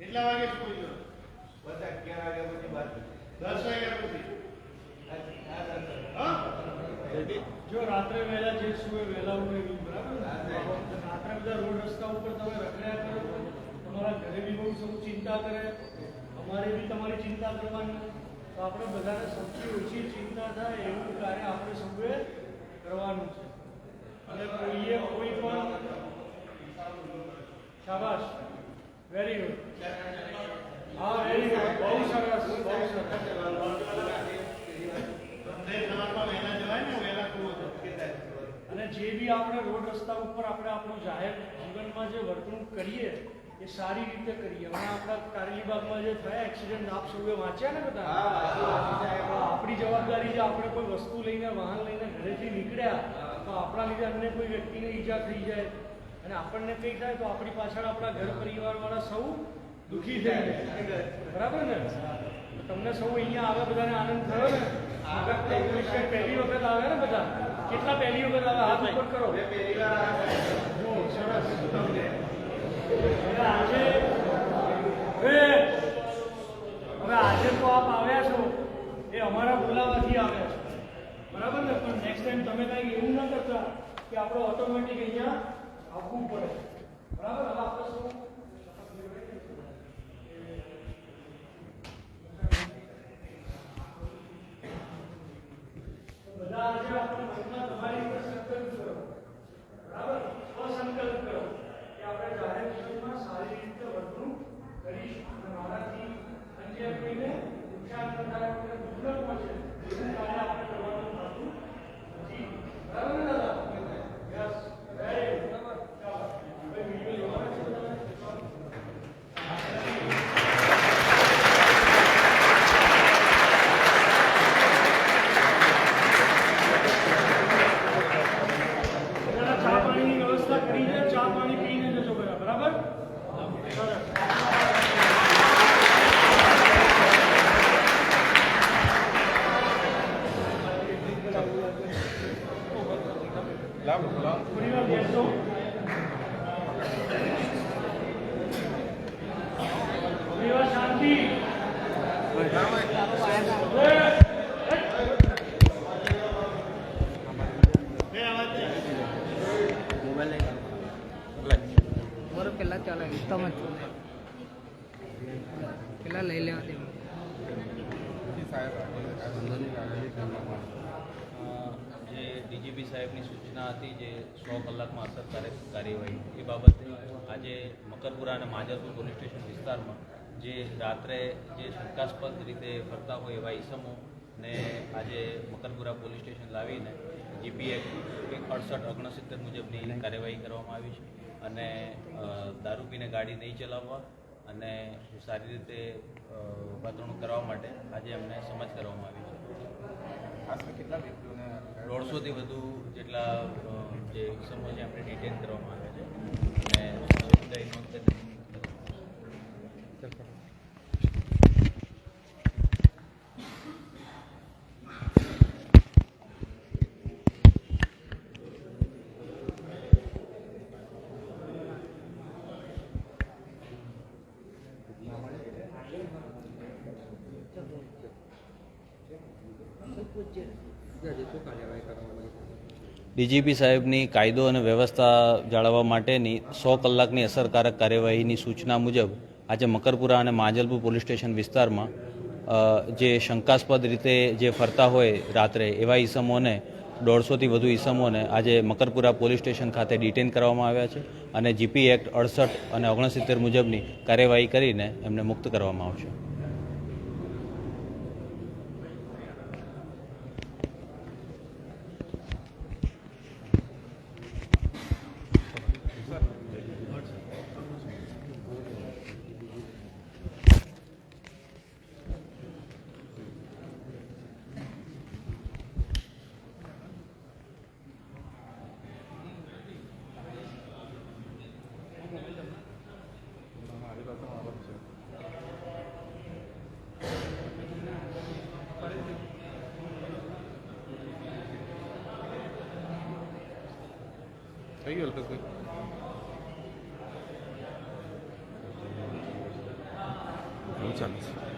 કેટલા વાગે સ્કૂલ જો બસ અગિયાર વાગ્યા પછી બાર દસ વાગ્યા પછી? જો રાત્રે વહેલા જે સુવે વહેલા ઉઠે એવું બરાબર? રાત્રે બધા રોડ રસ્તા ઉપર તમે રખડ્યા કરો. તમારા ઘરે બી બહુ સૌ ચિંતા કરે. અમારે બી તમારી ચિંતા કરવાની તો આપણે બધાને સૌથી ઓછી ચિંતા થાય એવું કાર્ય આપણે સૌએ કરવાનું છે. અને કોઈએ કોઈ પણ શાબાશ વેરી ગુડ હા વેરી ગુડ બહુ સરસ બહુ સરસ તે સવારમાં વહેલા જવાય ને વહેલા કૂવો તો અને જે બી આપણે રોડ રસ્તા ઉપર આપણે આપણું જાહેર જીવનમાં જે વર્તણૂક કરીએ એ સારી રીતે કરીએ. હમણાં આપણા કારેલીબાગમાં જે થયા એક્સિડન્ટ આપ સૌએ વાંચ્યા ને બધા? આપણી જવાબદારી છે આપણે કોઈ વસ્તુ લઈને વાહન લઈને ઘરેથી નીકળ્યા તો આપણા લીધે અન્ય કોઈ વ્યક્તિને ઈજા થઈ જાય. અને આપણને કંઈ થાય તો આપણી પાછળ આપણા ઘર પરિવારવાળા સૌ દુઃખી થઈ જાય. બરાબર ને? તમને સૌ અહીંયા આવે બધાને આનંદ થયો ને? આગળ પહેલી વખત આવે ને બધા? કેટલા પહેલી વખત આવે હાથ ઉપર. કરો સરસ હવે આજે હવે હવે આજે તો આપ આવ્યા છો. એ અમારા બોલાવાથી આવ્યા છો. બરાબર ને? પણ નેક્સ્ટ ટાઈમ તમે કાંઈ એવું ના કરતા કે આપણે ઓટોમેટિક અહીંયા આવવું પડે. બરાબર? હવે આપણે શું બધા આજે આપણે મનમાં તમારી ઉપર સંકલ્પ કરો બરાબર સ્વસંકલ્પ કરો કે આપણે જાહેર જીવનમાં સારી રીતે વર્તણૂક કરીશું અને મારાથી અન્ય કોઈને નુકસાન ન થાય કોઈને દુઃખ ન પહોંચે એવું કાર્ય આપણે કરવાનું થતું નથી બરાબર ને દાદા યસ વેરી ગુડ ચાલો હવે વીડિયો લેવાનો છે તમે જરા ચા પાણીની વ્યવસ્થા કરી છે ચા પાણી પીને જજો બધા બરાબર સરસ થોડી વાર બેસજો થોડી વાર શાંતિ બે અવાજ છે બરોબર પેલા ચાલે લઈ લેવા દે જે ડીજીપી સાહેબની સૂચના હતી જે સો કલાકમાં અસરકારક કાર્યવાહી. એ બાબતે આજે મકરપુરા અને માજલપુર પોલીસ સ્ટેશન વિસ્તારમાં જે રાત્રે જે શંકાસ્પદ રીતે ફરતા હોય એવા ઈસમો ને આજે મકરપુરા પોલીસ સ્ટેશન લાવીને જીપી એક અડસઠ ઓગણસિત્તેર મુજબની કાર્યવાહી કરવામાં આવી છે અને દારૂ પીને ગાડી નહીં ચલાવવા અને સારી રીતે વર્તણૂક કરવા માટે આજે એમને સમજ કરવામાં આવી દોઢસોથી વધુ જેટલા જે ઇસમો છે એમને ડિટેન કરવામાં આવે છે. અને ડીજીપી સાહેબની કાયદો અને વ્યવસ્થા જાળવવા માટેની સો કલાકની અસરકારક કાર્યવાહીની સૂચના મુજબ આજે મકરપુરા અને માંજલપુર પોલીસ સ્ટેશન વિસ્તારમાં જે શંકાસ્પદ રીતે જે ફરતા હોય રાત્રે, એવા ઈસમોને, દોઢસોથી વધુ ઈસમોને આજે મકરપુરા પોલીસ સ્ટેશન ખાતે ડિટેન કરવામાં આવ્યા છે અને જીપી એક્ટ અડસઠ અને ઓગણસિત્તેર મુજબની કાર્યવાહી કરીને એમને મુક્ત કરવામાં આવશે. થઈ ગયું લગભગ? ચાલુ છે